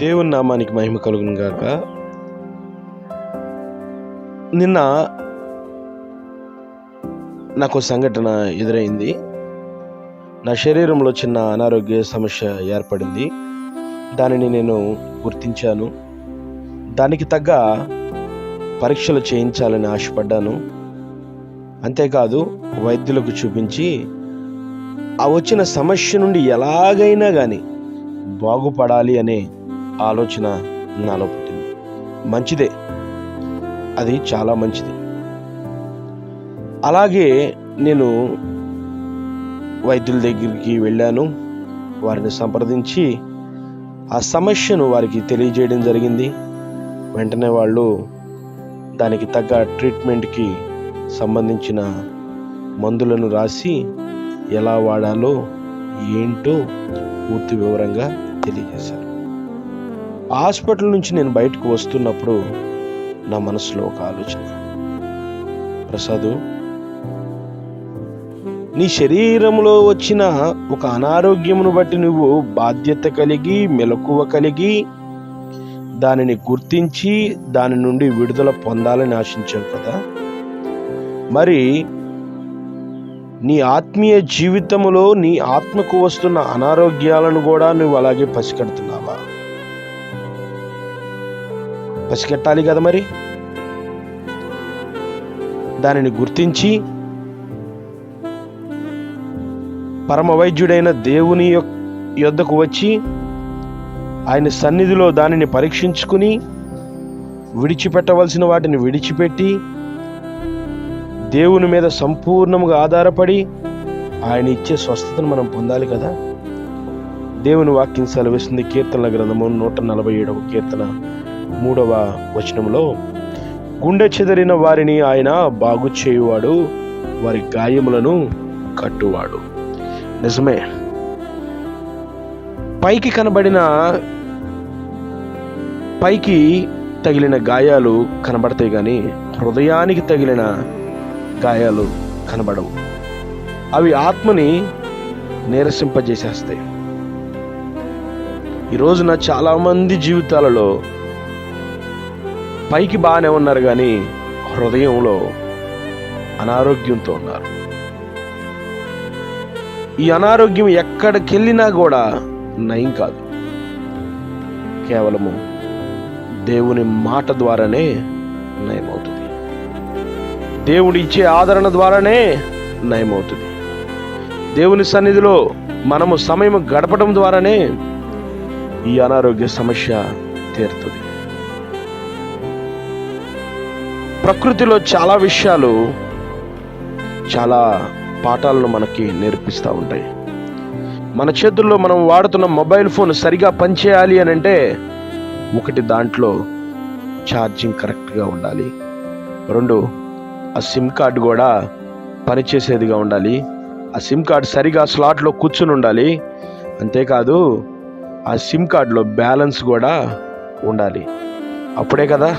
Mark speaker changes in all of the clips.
Speaker 1: దేవుని నామానికి మహిమ కలుగును గాక. నిన్న నాకు సంఘటన ఎదురైంది. నా శరీరంలో చిన్న అనారోగ్య సమస్య ఏర్పడింది. దానిని నేను గుర్తించాను. దానికి తగ్గ పరీక్షలు చేయించాలని ఆశపడ్డాను. అంతేకాదు వైద్యులకు చూపించి ఆ వచ్చిన సమస్య నుండి ఎలాగైనా కానీ బాగుపడాలి అనే ఆలోచన నాలో పుట్టింది. మంచిదే. అది చాలా మంచిది. అలాగే నేను వైద్యుల దగ్గరికి వెళ్ళాను. వారిని సంప్రదించి ఆ సమస్యను వారికి తెలియజేయడం జరిగింది. వెంటనే వాళ్ళు దానికి తగ్గ ట్రీట్మెంట్కి సంబంధించిన మందులను రాసి ఎలా వాడాలో ఏంటో పూర్తి వివరంగా తెలియజేశారు. హాస్పిటల్ నుంచి నేను బయటకు వస్తున్నప్పుడు నా మనసులో ఒక ఆలోచన. ప్రసాదు నీ శరీరంలో వచ్చిన ఒక అనారోగ్యమును బట్టి నువ్వు బాధ్యత కలిగి మెలకువ కలిగి దానిని గుర్తించి దాని నుండి విడుదల పొందాలని ఆశించావు కదా? మరి నీ ఆత్మీయ జీవితంలో నీ ఆత్మకు వస్తున్న అనారోగ్యాలను కూడా నువ్వు అలాగే పసిగడుతున్నావా? పసిగట్టాలి కదా మరి? దానిని గుర్తించి పరమవైద్యుడైన దేవుని యొద్దకు వచ్చి ఆయన సన్నిధిలో దానిని పరీక్షించుకుని విడిచిపెట్టవలసిన వాటిని విడిచిపెట్టి దేవుని మీద సంపూర్ణంగా ఆధారపడి ఆయన ఇచ్చే స్వస్థతను మనం పొందాలి కదా? దేవుని వాక్యం సెలవిస్తుంది కీర్తనల గ్రంథము నూట నలభై ఏడవ కీర్తన. మూడవ వచనంలో గుండె చెదరిన వారిని ఆయన బాగు చేయువాడు వారి గాయములను కట్టువాడు. నిజమే. పైకి కనబడిన పైకి తగిలిన గాయాలు కనబడతాయి కానీ హృదయానికి తగిలిన గాయాలు కనబడవు. అవి ఆత్మని నీరసింపజేసేస్తాయి. ఈ రోజున చాలామంది జీవితాలలో పైకి బాగానే ఉన్నారు కానీ హృదయంలో అనారోగ్యంతో ఉన్నారు. ఈ అనారోగ్యం ఎక్కడికెళ్ళినా కూడా నయం కాదు. కేవలము దేవుని మాట ద్వారానే నయమవుతుంది. దేవుడు ఇచ్చే ఆదరణ ద్వారానే నయమవుతుంది. దేవుని సన్నిధిలో మనము సమయం గడపడం ద్వారానే ఈ అనారోగ్య సమస్య తీరుతుంది. ప్రకృతిలో చాలా విషయాలు చాలా పాఠాలను మనకి నేర్పిస్తూ ఉంటాయి. మన చేతుల్లో మనం వాడుతున్న మొబైల్ ఫోన్ సరిగా పనిచేయాలి అని అంటే ఒకటి దాంట్లో ఛార్జింగ్ కరెక్ట్గా ఉండాలి. రెండు ఆ సిమ్ కార్డు కూడా పనిచేసేదిగా ఉండాలి. ఆ సిమ్ కార్డు సరిగా స్లాట్లో కూర్చుని ఉండాలి. అంతేకాదు ఆ సిమ్ కార్డులో బ్యాలెన్స్ కూడా ఉండాలి. అప్పుడే కదా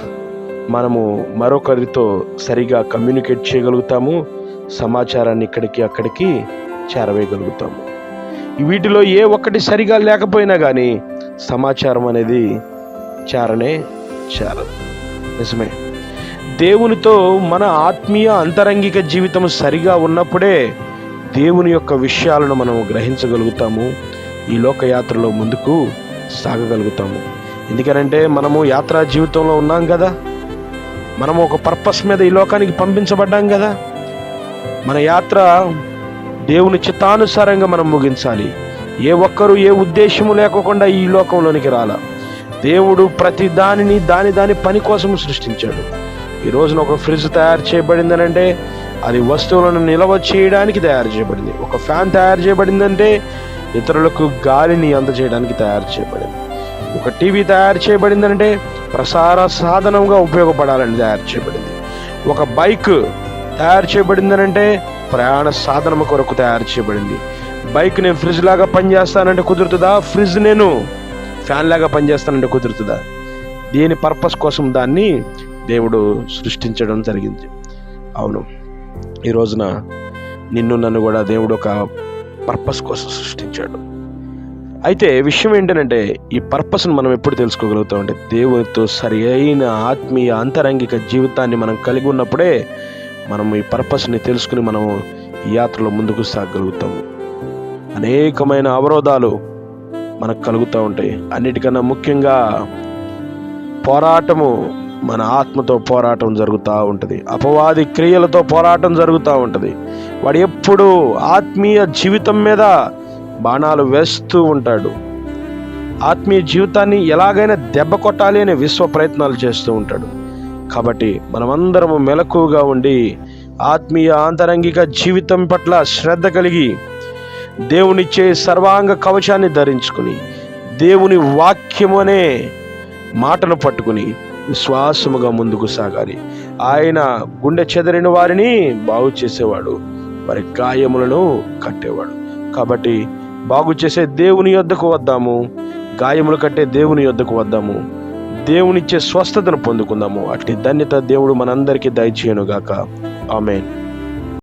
Speaker 1: మనము మరొకరితో సరిగా కమ్యూనికేట్ చేయగలుగుతాము సమాచారాన్ని ఇక్కడికి అక్కడికి చేరవేయగలుగుతాము. వీటిలో ఏ ఒక్కటి సరిగా లేకపోయినా కానీ సమాచారం అనేది చేరనే చేరదు. నిజమే. దేవునితో మన ఆత్మీయ అంతరంగిక జీవితం సరిగా ఉన్నప్పుడే దేవుని యొక్క విషయాలను మనం గ్రహించగలుగుతాము. ఈ లోకయాత్రలో ముందుకు సాగగలుగుతాము. ఎందుకనంటే మనము యాత్రా జీవితంలో ఉన్నాం కదా. మనం ఒక పర్పస్ మీద ఈ లోకానికి పంపించబడ్డాం కదా. మన యాత్ర దేవుని చిత్తానుసారంగా మనం ముగించాలి. ఏ ఒక్కరు ఏ ఉద్దేశము లేకుండా ఈ లోకంలోనికి రాల. దేవుడు ప్రతి దానిని దాని దాని పని కోసం సృష్టించాడు. ఈ రోజున ఒక ఫ్రిడ్జ్ తయారు చేయబడిందనంటే అది వస్తువులను నిల్వ చేయడానికి తయారు చేయబడింది. ఒక ఫ్యాన్ తయారు చేయబడిందంటే ఇతరులకు గాలిని అందజేయడానికి తయారు చేయబడింది. ఒక టీవీ తయారు చేయబడిందంటే ప్రసార సాధనంగా ఉపయోగపడాలని తయారు చేయబడింది. ఒక బైక్ తయారు చేయబడిందనంటే ప్రయాణ సాధనం కొరకు తయారు చేయబడింది. బైక్ నేను ఫ్రిడ్జ్ లాగా పనిచేస్తానంటే కుదురుతుందా? ఫ్రిడ్జ్ నేను ఫ్యాన్ లాగా పనిచేస్తానంటే కుదురుతుందా? దేని పర్పస్ కోసం దాన్ని దేవుడు సృష్టించడం జరిగింది. అవును. ఈ రోజున నిన్ను నన్ను కూడా దేవుడు ఒక పర్పస్ కోసం సృష్టించాడు. అయితే విషయం ఏంటంటే ఈ పర్పస్ని మనం ఎప్పుడు తెలుసుకోగలుగుతామంటే దేవునితో సరి అయిన ఆత్మీయ అంతరంగిక జీవితాన్ని మనం కలిగి ఉన్నప్పుడే మనం ఈ పర్పస్ని తెలుసుకుని మనం ఈ యాత్రలో ముందుకు సాగగలుగుతాము అనేకమైన అవరోధాలు మనకు కలుగుతూ ఉంటాయి. అన్నిటికన్నా ముఖ్యంగా పోరాటము మన ఆత్మతో పోరాటం జరుగుతూ ఉంటుంది. అపవాది క్రియలతో పోరాటం జరుగుతూ ఉంటుంది. వాడు ఎప్పుడు ఆత్మీయ జీవితం మీద బాణాలు వేస్తూ ఉంటాడు. ఆత్మీయ జీవితాన్ని ఎలాగైనా దెబ్బ కొట్టాలి అనే విశ్వ ప్రయత్నాలు చేస్తూ ఉంటాడు. కాబట్టి మనమందరము మెలకువగా ఉండి ఆత్మీయ ఆంతరంగిక జీవితం పట్ల శ్రద్ధ కలిగి దేవునిచ్చే సర్వాంగ కవచాన్ని ధరించుకుని దేవుని వాక్యము అనే మాటను పట్టుకుని విశ్వాసముగా ముందుకు సాగాలి. ఆయన గుండె చెదరిన వారిని బాగు చేసేవాడు వారి గాయములను కట్టేవాడు. కాబట్టి బాగు చేసే దేవుని యొద్దకు వద్దాము. గాయములు కట్టే దేవుని యొద్దకు వద్దాము. దేవునిచ్చే స్వస్థతను పొందుకుందాము. అట్టి ధన్యత దేవుడు మనందరికీ దయచేయనుగాక. ఆమెన్.